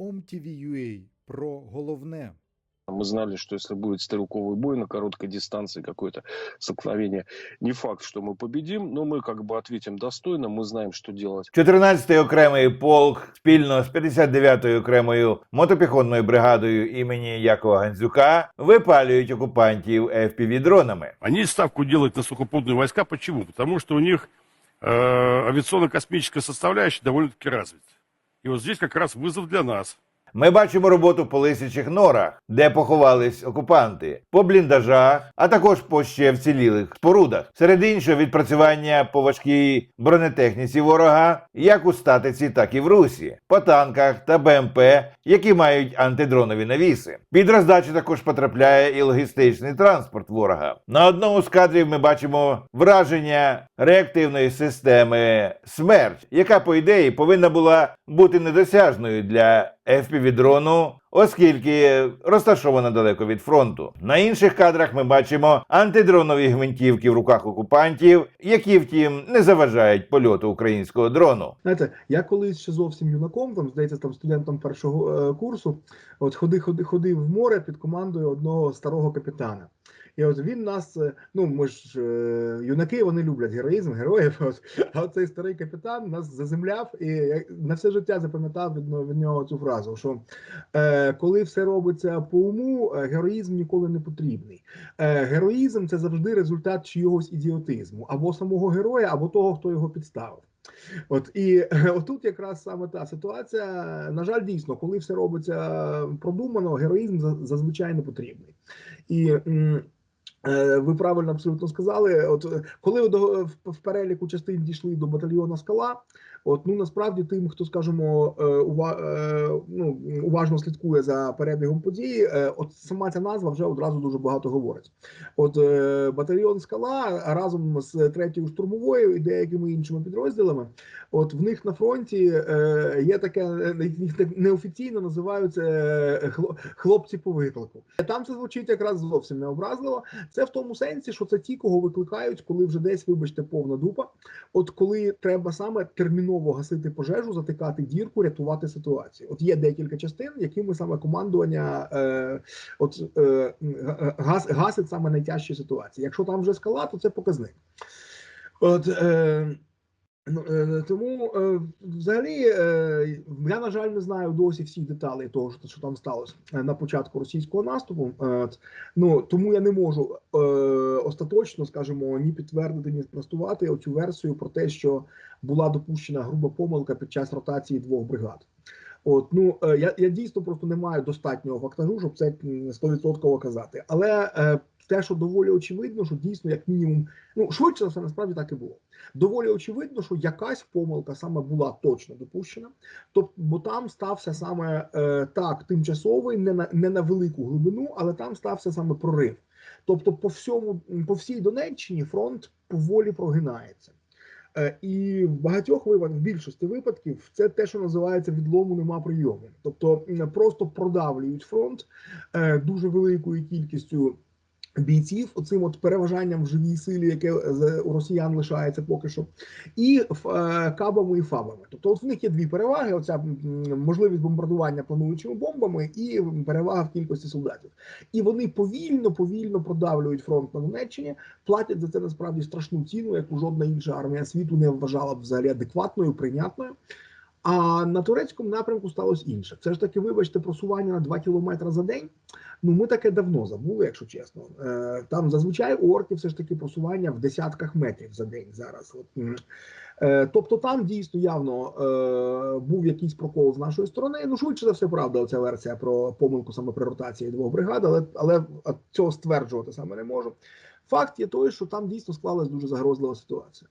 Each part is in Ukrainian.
OMTV.ua про головне. Мы знали, что если будет стрелковый бой на короткой дистанции, какое-то столкновение, не факт, что мы победим, но мы как бы ответим достойно, мы знаем, что делать. 14-й окремий полк спільно з 59-ю окремою мотопіхотною бригадою імені Якова Гандзюка випалюють окупантів FPV-дронами. Они ставку делают на сухопутные войска. Почему? Потому что у них э, авиационно-космическая составляющая довольно-таки развита. И вот здесь как раз вызов для нас. Ми бачимо роботу по лисячих норах, де поховались окупанти, по бліндажах, а також по ще вцілілих спорудах. Серед іншого відпрацювання по важкій бронетехніці ворога, як у статиці, так і в русі, по танках та БМП, які мають антидронові навіси. Під роздачу також потрапляє і логістичний транспорт ворога. На одному з кадрів ми бачимо враження реактивної системи смерть, яка по ідеї повинна була бути недосяжною для FPV-дрону, оскільки розташована далеко від фронту. На інших кадрах ми бачимо антидронові гвинтівки в руках окупантів, які, втім, не заважають польоту українського дрону. Знаєте, я колись ще зовсім юнаком, там здається, там студентом першого е, курсу, от ходив, ходив, ходив в море під командою одного старого капітана. І от він нас, е, ну ми ж е, юнаки, вони люблять героїзм, героїв. От, а цей старий капітан нас заземляв і на все життя запам'ятав від, від нього цю фразу: що е, коли все робиться по уму, е, героїзм ніколи не потрібний. Е, героїзм це завжди результат чийогось ідіотизму, або самого героя, або того, хто його підставив. От і е, отут якраз саме та ситуація. На жаль, дійсно, коли все робиться продумано, героїзм зазвичай не потрібний. І е, ви правильно абсолютно сказали. От е, коли в переліку частин дійшли до батальйона скала, от ну насправді тим, хто скажімо, е, ува, е, ну, уважно слідкує за перебігом події, е, от сама ця назва вже одразу дуже багато говорить. От батальйон скала разом з третьою штурмовою і деякими іншими підрозділами. От в них на фронті є таке, їх так неофіційно називають е, хлопці по виклику. Там це звучить якраз зовсім необразливо. Це в тому сенсі, що це ті, кого викликають, коли вже десь, вибачте, повна дупа. От коли треба саме терміново гасити пожежу, затикати дірку, рятувати ситуацію. От є декілька частин, якими саме командування е, от е, гас, гасить саме найтяжчі ситуації. Якщо там вже скала, то це показник. От е, тому е, взагалі е, я на жаль не знаю досі всіх деталей того, що, там сталося е, на початку російського наступу. Е, ну тому я не можу е, остаточно, скажімо, ні підтвердити, ні спростувати оцю версію про те, що була допущена груба помилка під час ротації двох бригад. От ну е, я, я дійсно просто не маю достатнього фактажу, щоб це м, 100% казати. Але е, те, що доволі очевидно, що дійсно, як мінімум, ну швидше все, насправді так і було. Доволі очевидно, що якась помилка саме була точно допущена. Тобто, бо там стався саме е, так тимчасовий, не на не на велику глибину, але там стався саме прорив. Тобто, по всьому, по всій Донеччині фронт поволі прогинається. Е, І в багатьох випадках, в більшості випадків, це те, що називається відлому нема прийому. Тобто просто продавлюють фронт е, дуже великою кількістю бійців, оцим от переважанням в живій силі, яке з- у росіян лишається поки що, і е, кабами і фабами. Тобто, от в них є дві переваги: оця можливість бомбардування плануючими бомбами, і перевага в кількості солдатів. І вони повільно, повільно продавлюють фронт на Донеччині, платять за це насправді страшну ціну, яку жодна інша армія світу не вважала б взагалі адекватною, прийнятною. А на турецькому напрямку сталося інше. Це ж таки, вибачте, просування на 2 кілометри за день. Ну ми таке давно забули, якщо чесно. Е, там зазвичай у орків все ж таки просування в десятках метрів за день зараз. Е, тобто там дійсно явно е, був якийсь прокол з нашої сторони. Ну швидше за все, правда, оця версія про помилку саме при ротації двох бригад, але, але цього стверджувати саме не можу. Факт є той, що там дійсно склалась дуже загрозлива ситуація.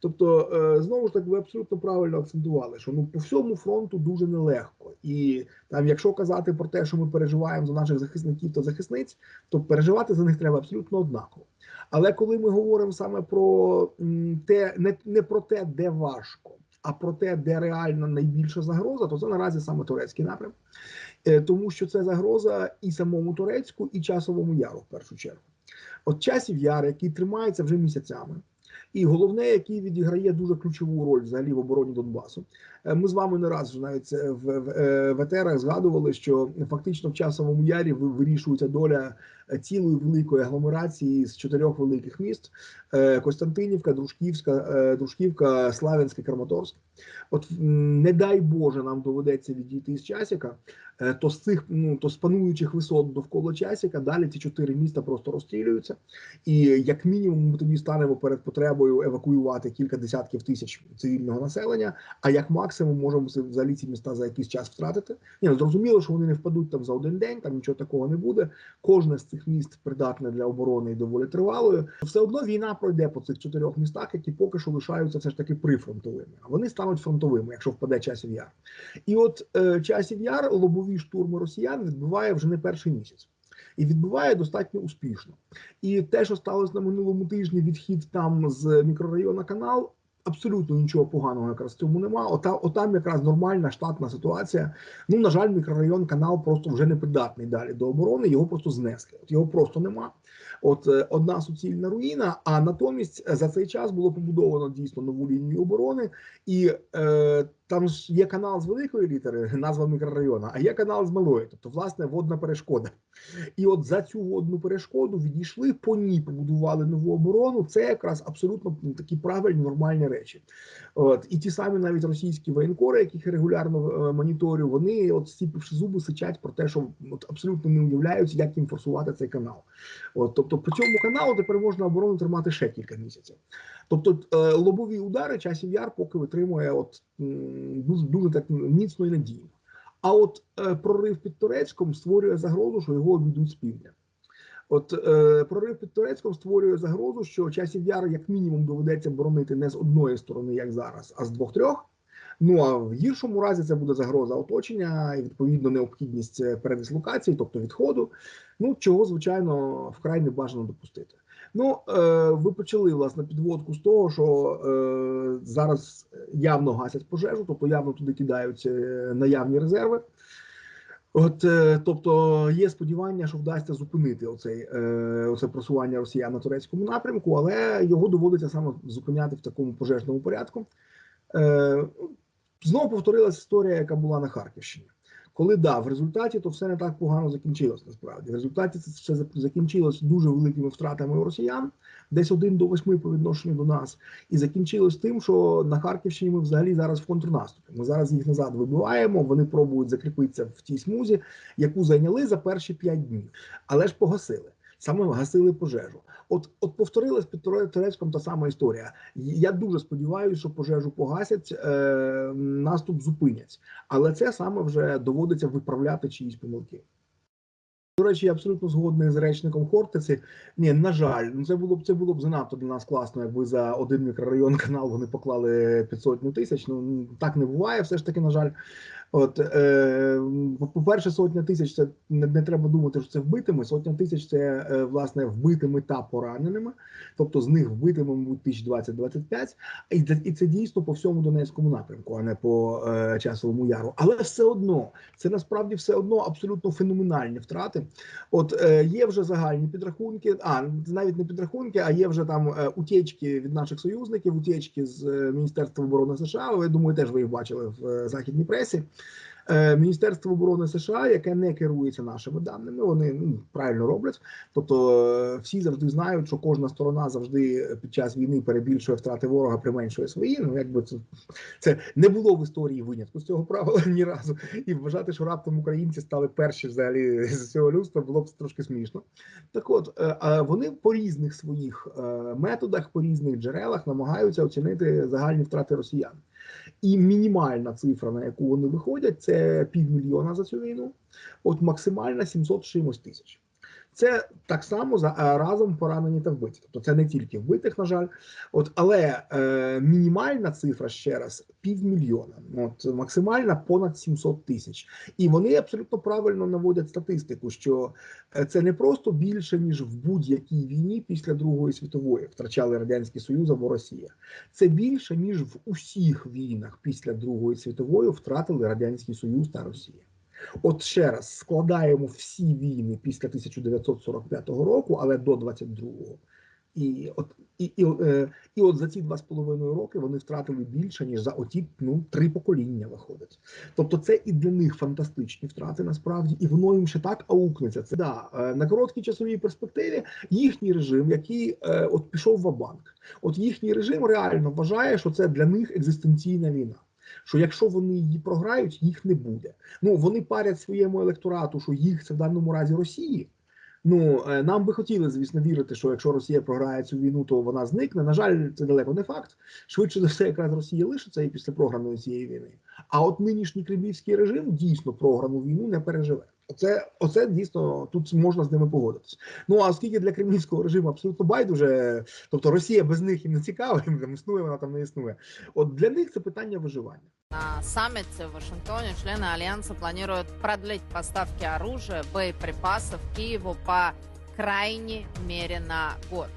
Тобто, е, знову ж таки, ви абсолютно правильно акцентували, що ну по всьому фронту дуже нелегко, і там, якщо казати про те, що ми переживаємо за наших захисників та захисниць, то переживати за них треба абсолютно однаково. Але коли ми говоримо саме про те, не, не про те, де важко, а про те, де реально найбільша загроза, то це наразі саме турецький напрям, Е, тому що це загроза і самому турецьку, і часовому яру в першу чергу. От часів яр, який тримається вже місяцями. І головне, який відіграє дуже ключову роль взагалі в обороні Донбасу. Е, Ми з вами не раз навіть е, в, в, е, згадували, що фактично в часовому ярі вирішується доля цілої великої агломерації з чотирьох великих міст: Е, Костянтинівка, Дружківська, е, Дружківка, Славянське, Краматорськ. От не дай Боже, нам доведеться відійти з часіка, е, то з цих ну то з пануючих висот довкола часіка далі ці чотири міста просто розстрілюються. І як мінімум ми тоді станемо перед потребою евакуювати кілька десятків тисяч цивільного населення. А як максимум можемо взагалі ці міста за якийсь час втратити. Ні, ну зрозуміло, що вони не впадуть там за один день, там нічого такого не буде. Кожне з цих міст придатне для оборони і доволі тривалою. Все одно війна пройде по цих чотирьох містах, які поки що лишаються все ж таки прифронтовими. А вони стануть фронтовими, якщо впаде часів яр. І от е, часів яр лобові штурми росіян відбуває вже не перший місяць. І відбуває достатньо успішно. І те, що сталося на минулому тижні, відхід там з мікрорайону канал, абсолютно нічого поганого якраз в цьому нема. Ота, отам якраз нормальна штатна ситуація. Ну, на жаль, мікрорайон канал просто вже не придатний далі до оборони, його просто знесли. От його просто нема. От е, одна суцільна руїна, а натомість е, за цей час було побудовано дійсно нову лінію оборони, і е, там ж є канал з великої літери, назва мікрорайону, а є канал з малої, тобто, власне, водна перешкода. І от за цю водну перешкоду відійшли по ній, побудували нову оборону. Це якраз абсолютно такі правильні нормальні речі. От і ті самі навіть російські воєнкори, яких я регулярно е, моніторю, вони от стіпивши зуби, сичать про те, що от абсолютно не уявляють, як їм форсувати цей канал. От, тобто, по цьому каналу тепер можна оборону тримати ще кілька місяців. Тобто е, лобові удари часів яр поки витримує от дуже дуже так міцно і надійно. А от е, прорив під Турецьком створює загрозу, що його обійдуть з півдня. От е, прорив під Турецьком створює загрозу, що часів яр як мінімум доведеться боронити не з одної сторони, як зараз, а з двох-трьох. Ну а в гіршому разі це буде загроза оточення і відповідно необхідність е, передислокації, тобто відходу. Ну чого звичайно вкрай не бажано допустити. Ну е, ви почали власне підводку з того, що е, зараз явно гасять пожежу, тобто явно туди кидають е, наявні резерви. От, тобто є сподівання, що вдасться зупинити оцей, оце просування росіян на турецькому напрямку, але його доводиться саме зупиняти в такому пожежному порядку. Знову повторилася історія, яка була на Харківщині. Коли да, в результаті то все не так погано закінчилось насправді. В результаті це все закінчилось дуже великими втратами у росіян, десь один до восьми по відношенню до нас, і закінчилось тим, що на Харківщині ми взагалі зараз в контрнаступі. Ми зараз їх назад вибиваємо. Вони пробують закріпитися в тій смузі, яку зайняли за перші п'ять днів, але ж погасили. Саме гасили пожежу. От, от повторилась під Туре- Турецьком та сама історія. Я дуже сподіваюся, що пожежу погасять, е, наступ зупинять, але це саме вже доводиться виправляти чиїсь помилки. До речі, я абсолютно згодний з речником Хортиці. Ні, на жаль, ну це було б це було б занадто для нас класно, якби за один мікрорайон канал вони поклали 500 тисяч. Ну так не буває, все ж таки, на жаль. От е, по-перше, сотня тисяч це не, не треба думати, що це вбитими. Сотня тисяч це е, власне вбитими та пораненими. Тобто з них вбитими, мабуть, тисяч 20-25. І і це дійсно по всьому Донецькому напрямку, а не по е, часовому яру. Але все одно це насправді все одно абсолютно феноменальні втрати. От е, є вже загальні підрахунки, а навіть не підрахунки, а є вже там е, утічки від наших союзників, утічки з е, Міністерства оборони США. Я думаю, теж ви їх бачили в е, західній пресі. Е, Міністерство оборони США, яке не керується нашими даними, вони ну, правильно роблять. Тобто е, всі завжди знають, що кожна сторона завжди під час війни перебільшує втрати ворога, применшує свої. Ну якби це, це не було в історії винятку з цього правила ні разу. І вважати, що раптом українці стали перші взагалі з цього людства, було б трошки смішно. Так, от е, вони по різних своїх методах, по різних джерелах намагаються оцінити загальні втрати росіян. І мінімальна цифра, на яку вони виходять, це півмільйона за цю війну. От максимальна 700 чимось тисяч. Це так само за разом поранені та вбиті. Тобто це не тільки вбитих, на жаль. От, але е, мінімальна цифра ще раз півмільйона. От максимальна понад 700 тисяч. І вони абсолютно правильно наводять статистику, що е, це не просто більше ніж в будь-якій війні після Другої світової втрачали радянський Союз або Росія. Це більше ніж в усіх війнах після Другої світової втратили радянський Союз та Росія. От ще раз складаємо всі війни після 1945 року, але до 22-го, І от і, і, е, і от за ці два з половиною роки вони втратили більше ніж за оті ну три покоління виходить. Тобто, це і для них фантастичні втрати насправді, і воно їм ще так аукнеться. Це да е, на короткій часовій перспективі їхній режим, який е, от пішов в банк, от їхній режим реально вважає, що це для них екзистенційна війна. Що якщо вони її програють, їх не буде. Ну вони парять своєму електорату, що їх це в даному разі Росії. Ну е, нам би хотіли, звісно, вірити, що якщо Росія програє цю війну, то вона зникне. На жаль, це далеко не факт. Швидше за все, якраз Росія лишиться і після програної цієї війни. А от нинішній кремлівський режим дійсно програну війну не переживе. Оце, оце дійсно тут можна з ними погодитись. Ну а оскільки для кремлівського режиму абсолютно байдуже, тобто Росія без них їм не цікава, їм там існує, вона там не існує. От для них це питання виживання. На саммите в Вашингтоне члены Альянса планируют продлить поставки оружия, боеприпасов Киеву по крайней мере на год.